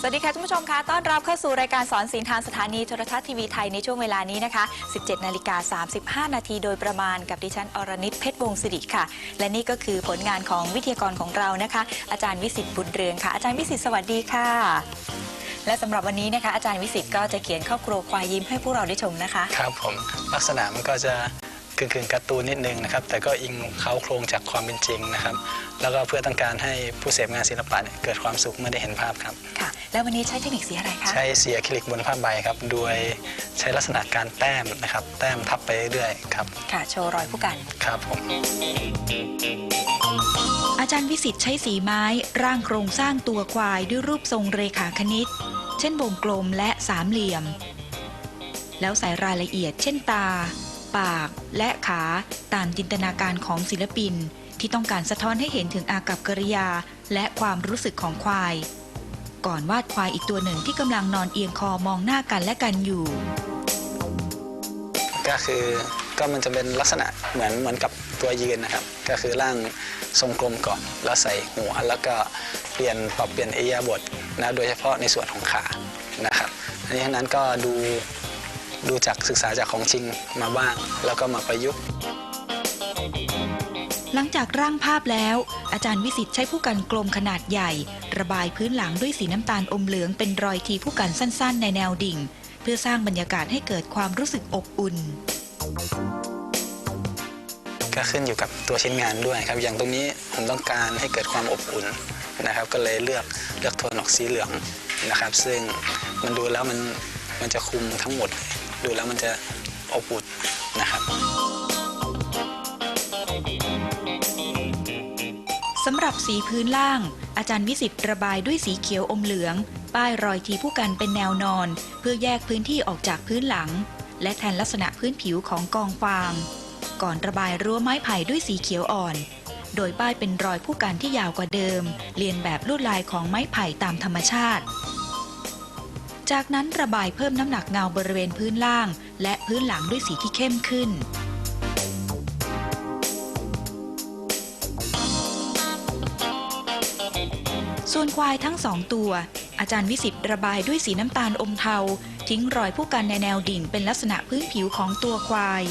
สวัสดีค่ะท่านผู้ชมคะต้อนรับเข้าสู่รายการสอนศิลทางสถานีโทรทัศน์ทีวีไทยในช่วงเวลานี้นะคะ 17 นาฬิกา 35 นาทีโดยประมาณกับดิฉันอรณิตเพชรวงศิริค่ะ และนี่ก็คือผลงานของวิทยากรของเรานะคะ อาจารย์วิสิตบุญเรืองค่ะ อาจารย์วิสิตสวัสดีค่ะ และสำหรับวันนี้นะคะ อาจารย์วิสิตก็จะเขียนครอครัวควายยิ้มให้พวกเราได้ชมนะคะ ครับผมลักษณะมันก็จะ กึ่งๆการ์ตูนนิดนึงนะครับแต่ก็อิงเขาโครงจากความเป็นจริงนะครับ แล้วก็เพื่อต้องการให้ผู้เสพงานศิลปะเนี่ยเกิดความสุขเมื่อได้เห็นภาพครับ ค่ะ แล้ววันนี้ใช้เทคนิคสีอะไรคะใช้สีอะคริลิกบนผ้าใบครับโดยใช้ลักษณะการแต้มนะครับ แต้มทับไปเรื่อยๆครับค่ะโชว์รอยผู้กัน ครับผมอาจารย์วิสิตใช้สีไม้ร่างโครงสร้างตัวควายด้วยรูปทรงเรขาคณิต เช่นวงกลมและสามเหลี่ยม แล้วใส่รายละเอียดเช่นตา ปาก และขาตามจินตนาการของศิลปิน ที่ต้องการสะท้อนให้เห็นถึงอากับกิริยา และความรู้สึกของควาย ก่อนวาดควายอีกตัวหนึ่งที่กำลังนอนเอียงคอมองหน้ากันและกันอยู่ ก็คือก็มันจะเป็นลักษณะเหมือนเหมือนกับตัวยืนนะครับ ก็คือร่างทรงกลมก่อนแล้วใส่หัว แล้วก็เปลี่ยนปรับเปลี่ยนเอียบทนะโดยเฉพาะในส่วนของขานะครับอันนี้ฉะนั้นก็ดู ดูจากศึกษาจากของจริงมาบ้าง แล้วก็มาประยุกต์ หลังจากร่างภาพแล้ว อาจารย์วิสิตใช้ผู้กันกลมขนาดใหญ่ ระบายพื้นหลังด้วยสีน้ำตาลอมเหลืองเป็นรอยทีผู้กันสั้นๆ ในแนวดิ่ง เพื่อสร้างบรรยากาศให้เกิดความรู้สึกอบอุ่นก็ขึ้นอยู่กับตัวชิ้นงานด้วยครับ อย่างตรงนี้ผมต้องการให้เกิดความอบอุ่นนะครับ ก็เลยเลือกเลือกโทนออกสีเหลืองนะครับ ซึ่งมันดูแล้วมันมันจะคุมทั้งหมดเลย ดูแล้วมันจะอบอุ่นนะครับสำหรับสีพื้นล่าง อาจารย์วิสิตระบายด้วยสีเขียวอมเหลือง ป้ายรอยทีผู้กันเป็นแนวนอน เพื่อแยกพื้นที่ออกจากพื้นหลัง และแทนลักษณะพื้นผิวของกองฟาง ก่อนระบายรั้วไม้ไผ่ด้วยสีเขียวอ่อน โดยป้ายเป็นรอยผู้กันที่ยาวกว่าเดิม เรียนแบบลวดลายของไม้ไผ่ตามธรรมชาติ จากนั้นระบายเพิ่มน้ำหนักเงาบริเวณพื้นล่าง และพื้นหลังด้วยสีที่เข้มขึ้น ส่วนควายทั้งสองตัว อาจารย์วิสิตระบายด้วยสีน้ำตาลอมเทา ทิ้งรอยผู้กันในแนวดิ่งเป็นลักษณะพื้นผิวของตัวควาย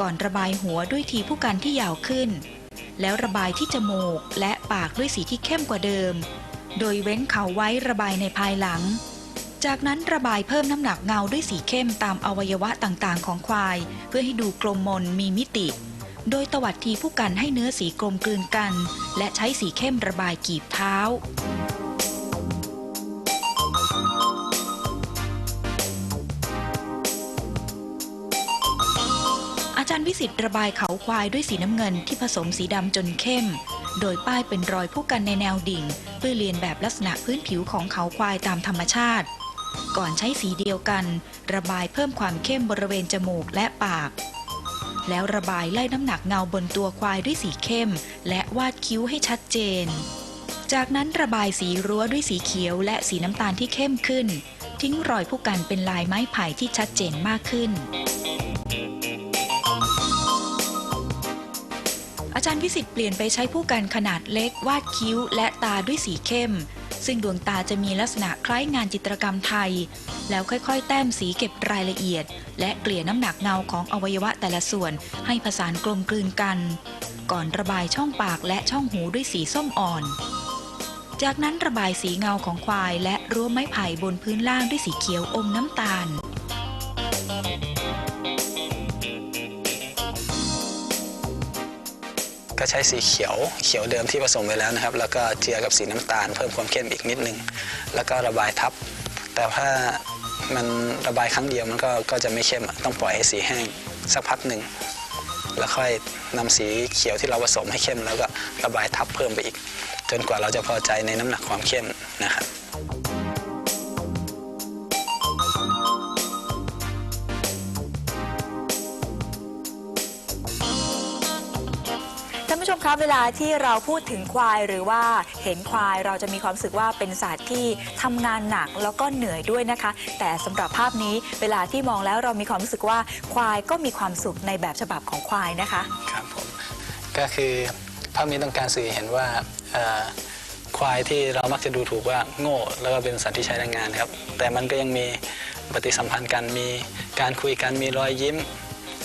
ก่อนระบายหัวด้วยทีผู้กันที่ยาวขึ้น แล้วระบายที่จมูกและปากด้วยสีที่เข้มกว่าเดิม โดยเว้นเขาไว้ระบายในภายหลัง จากนั้นระบายเพิ่มน้ำหนักเงาด้วยสีเข้มตามอวัยวะต่างๆ ของควาย เพื่อให้ดูกลมมนมีมิติ โดยตวัดทีผู้กันให้เนื้อสีกลมกลืนกัน และใช้สีเข้มระบายกีบเท้าอาจารย์วิสิตระบายเขาควายด้วยสีน้ำเงินที่ผสมสีดำจนเข้ม โดยป้ายเป็นรอยผู้กันในแนวดิ่ง เพื่อเรียนแบบลักษณะพื้นผิวของเขาควายตามธรรมชาติ ก่อนใช้สีเดียวกัน ระบายเพิ่มความเข้มบริเวณจมูกและปาก แล้วระบายไล่น้ำหนักเงาบนตัวควายด้วยสีเข้ม และวาดคิ้วให้ชัดเจน จากนั้นระบายสีรั้วด้วยสีเขียวและสีน้ำตาลที่เข้มขึ้น ทิ้งรอยผู้กันเป็นลายไม้ไผ่ที่ชัดเจนมากขึ้น อาจารย์วิสิตเปลี่ยนไปใช้ผู้กันขนาดเล็ก วาดคิ้วและตาด้วยสีเข้ม ซึ่งดวงตาจะมีลักษณะคล้ายงานจิตรกรรมไทย แล้วค่อยๆ แต้มสีเก็บรายละเอียด และเกลี่ยน้ำหนักเงาของอวัยวะแต่ละส่วนให้ผสานกลมกลืนกัน ก่อนระบายช่องปากและช่องหูด้วยสีส้มอ่อน จากนั้นระบายสีเงาของควายและรั้วไม้ไผ่บนพื้นล่างด้วยสีเขียวอมน้ำตาล ก็ใช้สีเขียวเขียวเดิมที่ผสมไว้แล้วนะครับ แล้วก็เจือกับสีน้ำตาลเพิ่มความเข้มอีกนิดนึง แล้วก็ระบายทับ แต่ถ้ามันระบายครั้งเดียวมันก็ก็จะไม่เข้มต้องปล่อยให้สีแห้งสักพักหนึ่งแล้วค่อยนำสีเขียวที่เราผสมให้เข้ม แล้วก็ระบายทับเพิ่มไปอีก จนกว่าเราจะพอใจในน้ำหนักความเข้มนะครับ ผู้ชมครับเวลาที่เราพูดถึงควายหรือว่าเห็นควายเราจะมีความรู้สึกว่าเป็นสัตว์ที่ทำงานหนักแล้วก็เหนื่อยด้วยนะคะ แต่สำหรับภาพนี้เวลาที่มองแล้วเรามีความรู้สึกว่าควายก็มีความสุขในแบบฉบับของควายนะคะครับผมก็คือภาพนี้ต้องการสื่อเห็นว่าควายที่เรามักจะดูถูกว่าโง่แล้วก็เป็นสัตว์ที่ใช้แรงงานครับ แต่มันก็ยังมีปฏิสัมพันธ์กันมีการคุยกันมีรอยยิ้ม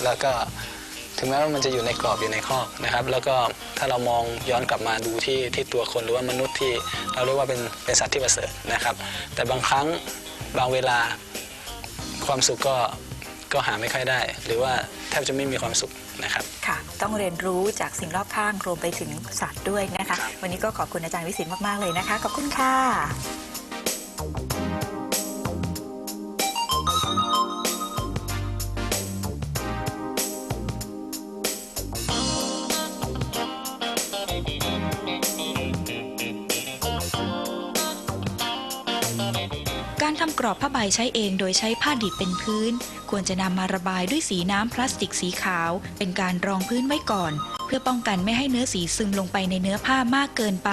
แล้วก็ ถึงแม้ว่ามันจะอยู่ในกรอบอยู่ในคอนะครับ แล้วก็ถ้าเรามองย้อนกลับมาดูที่ที่ตัวคนหรือว่ามนุษย์ที่เราเรียกว่าเป็นเป็นสัตว์ที่ประเสริฐนะครับ แต่บางครั้งบางเวลาความสุขก็ก็หาไม่ค่อยได้ หรือว่าแทบจะไม่มีความสุขนะครับค่ะ ต้องเรียนรู้จากสิ่งรอบข้างรวมไปถึงสัตว์ด้วยนะคะ วันนี้ก็ขอบคุณอาจารย์วิสิตมาก ๆ เลยนะคะ ขอบคุณค่ะ ทำกรอบผ้าใบใช้เองโดยใช้ผ้าดิบเป็นพื้น ควรจะนำมาระบายด้วยสีน้ำพลาสติกสีขาว เป็นการรองพื้นไว้ก่อน เพื่อป้องกันไม่ให้เนื้อสีซึมลงไปในเนื้อผ้ามากเกินไป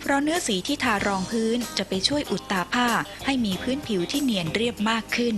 เพราะเนื้อสีที่ทารองพื้นจะไปช่วยอุดตาผ้า ให้มีพื้นผิวที่เนียนเรียบมากขึ้น